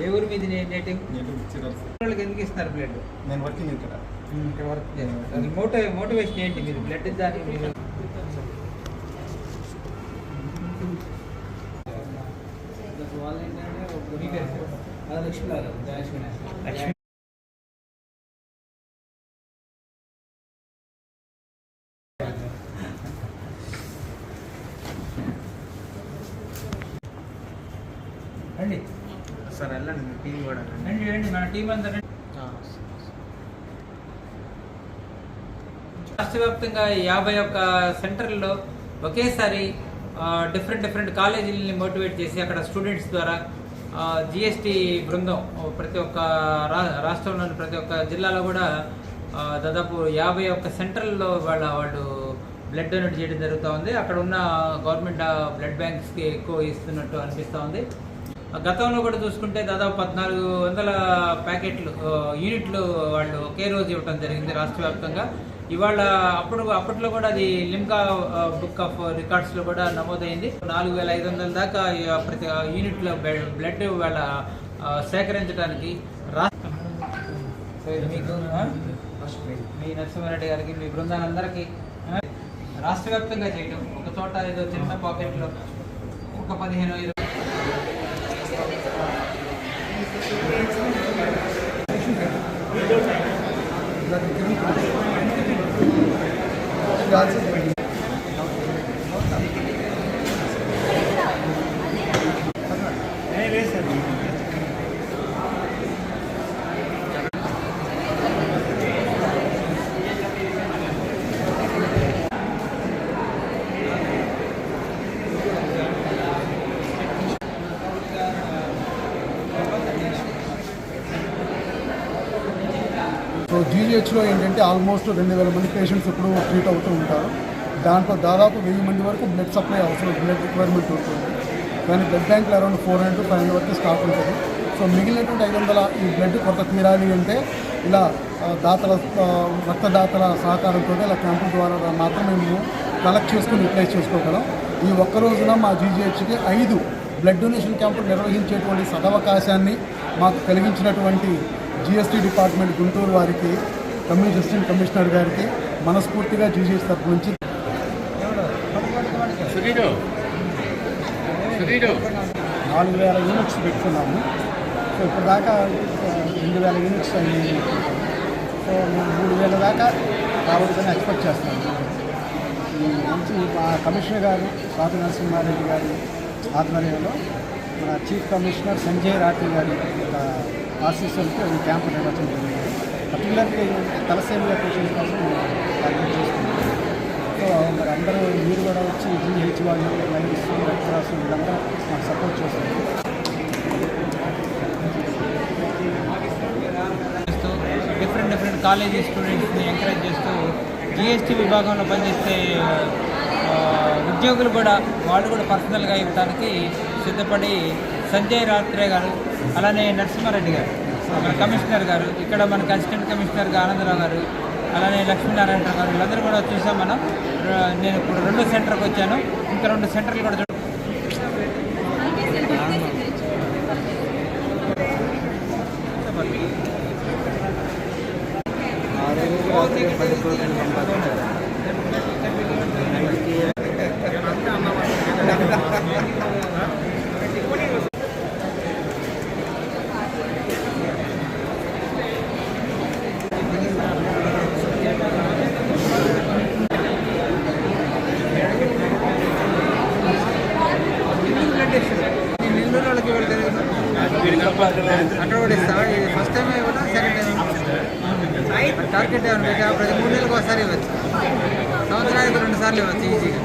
ఏ ఊరు మీది నేటివ్ చిరాకు. వాళ్ళకి ఎందుకు ఇస్తున్నారు బ్లడ్ నేను వర్కింగ్ ఇక్కడ. ఇక్కడ వర్క్ మోటివ్ మోటివేషన్ ఏంటి మీరు? బ్లడ్ దానికి మీరు? లక్ష్మీ రండి. సార్ వెళ్ళండి మీ కూడా టీం అంతా రండి రాష్ట్ర వ్యాప్తంగా యాభై ఒక్క సెంటర్లో ఒకేసారి డిఫరెంట్ డిఫరెంట్ కాలేజీలని మోటివేట్ చేసి అక్కడ స్టూడెంట్స్ ద్వారా జిఎస్టి బృందం ప్రతి ఒక్క రాష్ట్రంలోని ప్రతి ఒక్క జిల్లాలో కూడా దాదాపు యాభై ఒక్క సెంటర్లలో వాళ్ళ వాళ్ళు బ్లడ్ డొనేట్ చేయడం జరుగుతూ ఉంది. అక్కడ ఉన్న గవర్నమెంట్ బ్లడ్ బ్యాంక్స్కి ఎక్కువ ఇస్తున్నట్టు అనిపిస్తూ ఉంది. గతంలో కూడా చూసుకుంటే దాదాపు పద్నాలుగు వందల ప్యాకెట్లు యూనిట్లు వాళ్ళు ఒకే రోజు ఇవ్వడం జరిగింది రాష్ట్ర వ్యాప్తంగా. ఇవాళ అప్పుడు అప్పట్లో కూడా అది లిమ్కా బుక్ ఆఫ్ రికార్డ్స్లో కూడా నమోదైంది. నాలుగు వేల ఐదు వందల దాకా ప్రతి యూనిట్లో బ్లడ్ బ్లడ్ వాళ్ళ సేకరించడానికి మీకు? మీ నరసింహారెడ్డి గారికి మీ బృందాలందరికీ రాష్ట్ర వ్యాప్తంగా చేయటం ఒక చోట ఏదో చిన్న పాకెట్లో ఒక పదిహేను ఇరవై సో జీజీహెచ్లో ఏంటంటే ఆల్మోస్ట్ రెండు వేల మంది పేషెంట్స్ ఇప్పుడు ట్రీట్ అవుతూ ఉంటారు. దాంట్లో దాదాపు వెయ్యి మంది వరకు బ్లడ్ సప్లై అవసరం బ్లడ్ రిక్వైర్మెంట్ ఉంటుంది. కానీ బ్లడ్ బ్యాంకులు around four hundred five hundred వరకు స్టాక్ ఉంటుంది. సో మిగిలినటువంటి ఐదు వందల ఈ బ్లడ్ కొత్త తీరాలి అంటే ఇలా దాతల రక్తదాతల సహకారంతో ఇలా క్యాంపుల ద్వారా మాత్రమే మేము కలెక్ట్ చేసుకుని రిప్లేస్ చేసుకోగలం. ఈ ఒక్క రోజున మా జీజీహెచ్కి ఐదు బ్లడ్ డొనేషన్ క్యాంపులు నిర్వహించేటువంటి సదవకాశాన్ని మాకు కలిగించినటువంటి జిఎస్టీ డిపార్ట్మెంట్ గుంటూరు వారికి కమిషన్ అసిస్టెంట్ కమిషనర్ గారికి మనస్ఫూర్తిగా జీజీఎస్ తరఫు నుంచి నాలుగు వేల యూనిట్స్ పెట్టుకున్నాము. సో ఇప్పుడు దాకా రెండు వేల యూనిట్స్ అయ్యాయి సో మూడు వేల దాకా రావచ్చని ఎక్స్పెక్ట్ చేస్తున్నాము. మంచి మా కమిషనర్ గారు స్వాతి నరసింహారెడ్డి గారి ఆధ్వర్యంలో మన చీఫ్ కమిషనర్ సంజయ్ రాఠీ గారి ఆశీస్సులతో ఈ క్యాంపు నిర్వహించడం జరిగింది. పర్టికులర్గా ఏంటంటే తలసేమియా పేషెంట్స్ కోసం టార్గెట్ చేస్తున్నాం. సో మరి అందరూ మీరు కూడా వచ్చి జీహెచ్ వాళ్ళు వైరస్ రెడ్ క్రాస్ వీళ్ళందరూ మాకు సపోర్ట్ చేస్తారు డిఫరెంట్ డిఫరెంట్ కాలేజీ స్టూడెంట్స్ని ఎంకరేజ్ చేస్తూ జిఎస్టీ విభాగంలో పనిచేసే ఉద్యోగులు కూడా వాళ్ళు కూడా పర్సనల్గా ఇవ్వడానికి సిద్ధపడి సంజయ్ రాత్రే గారు అలానే నరసింహారెడ్డి గారు మన కమిషనర్ గారు ఇక్కడ మనకి అసిస్టెంట్ కమిషనర్గా ఆనందరావు గారు అలానే లక్ష్మీనారాయణ గారు వీళ్ళందరూ కూడా చూసాం మనం. నేను ఇప్పుడు రెండు సెంటర్కి వచ్చాను. ఇంకా రెండు సెంటర్లు కూడా చూడండి అక్కడ కూడా ఇస్తాం ఇది ఫస్ట్ టైం ఇవ్వడం సెకండ్ టైం టార్గెట్ ఏమైనా పెట్టా ప్రతి మూడు నెలలకు ఒకసారి ఇవ్వచ్చు. సంవత్సరానికి రెండు సార్లు ఇవ్వచ్చు ఈజీగా